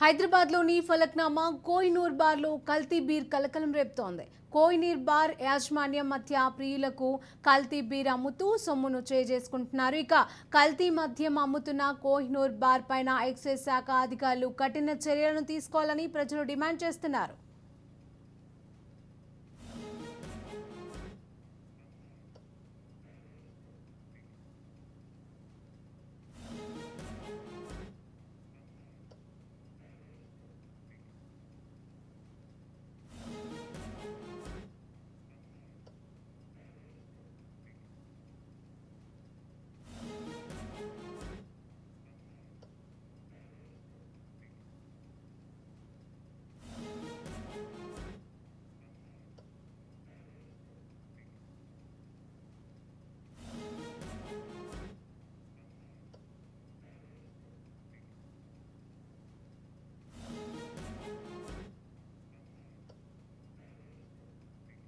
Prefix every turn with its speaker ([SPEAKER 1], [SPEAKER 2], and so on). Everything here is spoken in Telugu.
[SPEAKER 1] హైదరాబాద్లోని ఫలక్నామా కోహినూర్ బార్లో కల్తీ బీర్ కలకలం రేపుతోంది. కోహినూర్ బార్ యాజమాన్యం మధ్య ప్రియులకు కల్తీ బీర్ అమ్ముతూ సొమ్మును చేసుకుంటున్నారు ఇక కల్తీ మద్యం అమ్ముతున్న కోహినూర్ బార్ పైన ఎక్సైజ్ శాఖ అధికారులు కఠిన చర్యలను తీసుకోవాలని ప్రజలు డిమాండ్ చేస్తున్నారు.